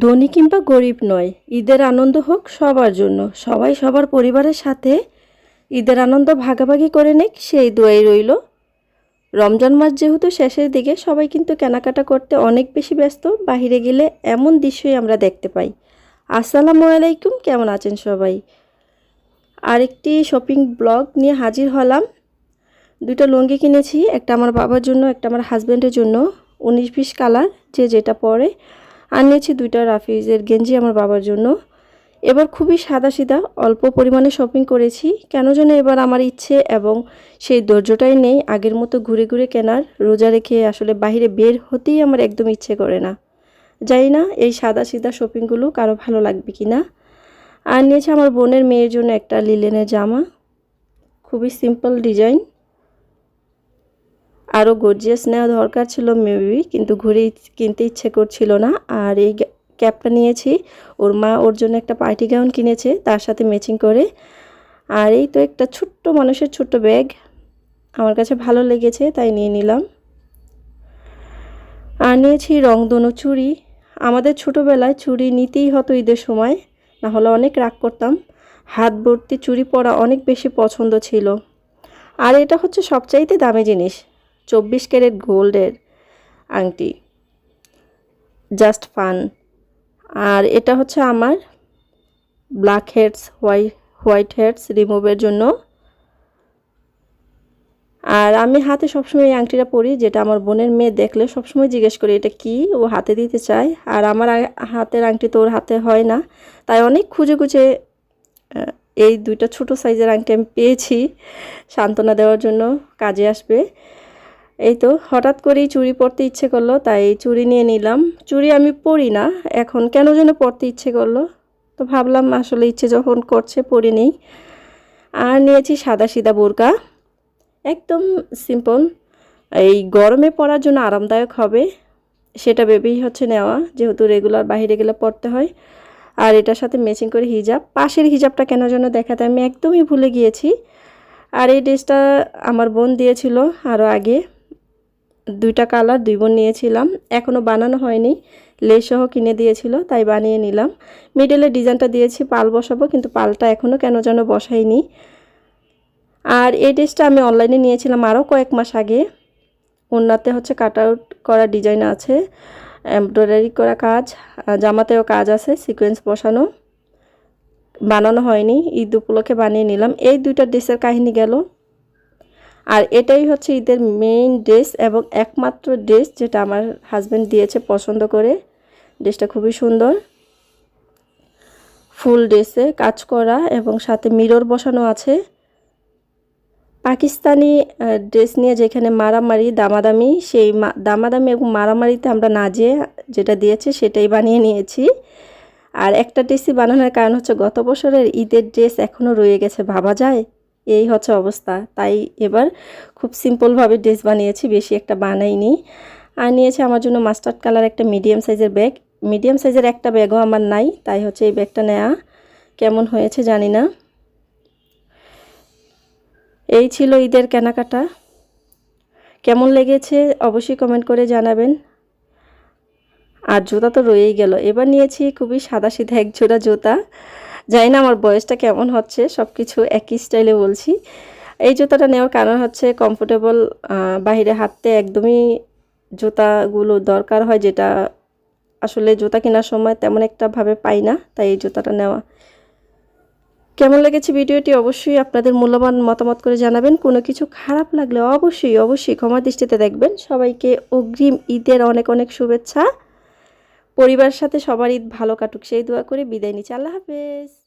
ধনী কিংবা গরিব নয়। ঈদের আনন্দ হোক সবার জন্য। সবাই সবার পরিবারের সাথে ঈদের আনন্দ ভাগাভাগি করে নিক, সেই দোয়াই রইল। রমজান মাস যেহেতু শেষের দিকে, সবাই কিন্তু কেনাকাটা করতে অনেক বেশি ব্যস্ত। বাহিরে গেলে এমন দৃশ্যই আমরা দেখতে পাই। আসসালামু আলাইকুম, কেমন আছেন সবাই? আরেকটি শপিং ব্লগ নিয়ে হাজির হলাম। দুটো লুঙ্গি কিনেছি, একটা আমার বাবার জন্য, একটা আমার হাজব্যান্ডের জন্য। উনিশ বিশ কালার, যে যেটা পরে। আর নিয়েছি দুইটা রাফিজের গেঞ্জি আমার বাবার জন্য। এবার খুবই সাদা সিধা অল্প পরিমাণে শপিং করেছি। কেন যেন এবার আমার ইচ্ছে এবং সেই ধৈর্যটাই নেই আগের মতো ঘুরে ঘুরে কেনার। রোজা রেখে আসলে বাইরে বের হতেই আমার একদম ইচ্ছে করে না। জানি না এই সাদা সিধা শপিংগুলো কারও ভালো লাগবে কি না আর নিয়েছে আমার বোনের মেয়ের জন্য একটা লিলেনের জামা। খুবই সিম্পল ডিজাইন আরও গর্জিয়াস নেওয়া দরকার ছিল মেবি কিন্তু ঘুরে কিনতে ইচ্ছে করছিল না। আর এই ক্যাপটা নিয়েছি। ওর মা ওর জন্য একটা পার্টি গাউন কিনেছে, তার সাথে ম্যাচিং করে। আর এই তো একটা ছোট্ট মানুষের ছোট্ট ব্যাগ। আমার কাছে ভালো লেগেছে, তাই নিয়ে নিলাম। আর নিয়েছি রংধনু চুড়ি। আমাদের ছোটোবেলায় চুড়ি নিতেই হতো ঈদের সময়, না হলে অনেক রাগ করতাম। হাত ভর্তি চুড়ি পরা অনেক বেশি পছন্দ ছিল। আর এটা হচ্ছে সবচাইতে দামি জিনিস। চব্বিশ ক্যারেট গোল্ডের আংটি। Just fun. আর এটা হচ্ছে আমার black heads, why, white heads রিমুভের জন্য। আর আমি হাতে সবসময় এই আংটিটা পরি, যেটা আমার বোনের মেয়ে দেখলে সবসময় জিজ্ঞেস করি এটা কি, ও হাতে দিতে চায়। আর আমার হাতের আংটি তো ওর হাতে হয় না। তাই অনেক খুঁজে খুঁজে এই দুইটা ছোট সাইজের আংটি আমি পেয়েছি। সান্ত্বনা দেওয়ার জন্য কাজে আসবে। এই তো, হঠাৎ করেই চুড়ি পরতে ইচ্ছে করল, তাই চুড়ি নিয়ে নিলাম। চুড়ি আমি পরি না, এখন কেন যেন পরতে ইচ্ছে করল। তো ভাবলাম আসলে ইচ্ছে যখন করছে, পরি নেই। আর নিয়েছি সাদা সিদা বোরকা। একদম সিম্পল এই গরমে পরার জন্য আরামদায়ক হবে, সেটা ভেবেই হচ্ছে নেওয়া, যেহেতু রেগুলার বাইরে গেলে পরতে হয়। আর এটার সাথে ম্যাচিং করে হিজাব। পাশের হিজাবটা কেন যেন দেখাতে আমি একদমই ভুলে গিয়েছি। আর এই ড্রেসটা আমার বোন দিয়েছিল আরও আগে। দুইটা কালার, দুই বোন নিয়েছিলাম। এখনও বানানো হয়নি। লেসহ কিনে দিয়েছিল, তাই বানিয়ে নিলাম। মিডলে ডিজাইনটা দিয়েছি, পাল বসাবো, কিন্তু পালটা এখনও কেন যেন বসাইনি আর এই ড্রেসটা আমি অনলাইনে নিয়েছিলাম আরও কয়েক মাস আগে। ওনাতে হচ্ছে কাট আউট করা ডিজাইন আছে, এমব্রয়ডারি করা কাজ জামাতেও কাজ আছে, সিকোয়েন্স বসানো। বানানো হয়নি, ঈদ উপলক্ষে বানিয়ে নিলাম। এই দুইটা ড্রেসের কাহিনী গেল। আর এটাই হচ্ছে ঈদের মেইন ড্রেস এবং একমাত্র ড্রেস যেটা আমার হাজব্যান্ড দিয়েছে পছন্দ করে। ড্রেসটা খুবই সুন্দর। ফুল ড্রেসে কাজ করা এবং সাথে মিরর বসানো আছে। পাকিস্তানি ড্রেস নিয়ে যেখানে মারামারি, দামাদামি, সেই দামাদামি এবং মারামারিতে আমরা না যেয়ে যেটা দিয়েছে সেটাই বানিয়ে নিয়েছি। আর একটা ড্রেসই বানানোর কারণ হচ্ছে গত বছরের ঈদের ড্রেস এখনও রয়ে গেছে, ভাবা যায়? এই হচ্ছে অবস্থা। তাই এবার খুব সিম্পলভাবে ড্রেস বানিয়েছি, বেশি একটা বানাইনি। আর নিয়েছি আমার জন্য মাস্টার্ড কালার একটা মিডিয়াম সাইজের ব্যাগ মিডিয়াম সাইজের একটা ব্যাগও আমার নাই, তাই হচ্ছে এই ব্যাগটা নেওয়া কেমন হয়েছে জানি না। এই ছিল ঈদের কেনাকাটা। কেমন লেগেছে অবশ্যই কমেন্ট করে জানাবেন। আর জুতা তো রয়েই গেল। এবার নিয়েছি খুবই সাদা সিধা এক জোড়া জুতা। জানি না আমার বয়সটা কেমন হচ্ছে সব কিছু একই স্টাইলে বলছি। এই জুতাটা নেওয়ার কারণ হচ্ছে কমফোর্টেবল বাহিরে হাঁটতে একদমই জুতাগুলো দরকার হয় যেটা আসলে জুতা কেনার সময় তেমন একটা ভাবে পাই না, তাই এই জুতাটা নেওয়া। কেমন লেগেছে ভিডিওটি অবশ্যই আপনাদের মূল্যবান মতামত করে জানাবেন। কোনো কিছু খারাপ লাগলে অবশ্যই অবশ্যই ক্ষমা দৃষ্টিতে দেখবেন। সবাইকে অগ্রিম ঈদের অনেক অনেক শুভেচ্ছা। পরিবারের সাথে সবারই ভালো কাটুক সেই দোয়া করে বিদায় নিচ্ছি। আল্লাহ হাফেজ।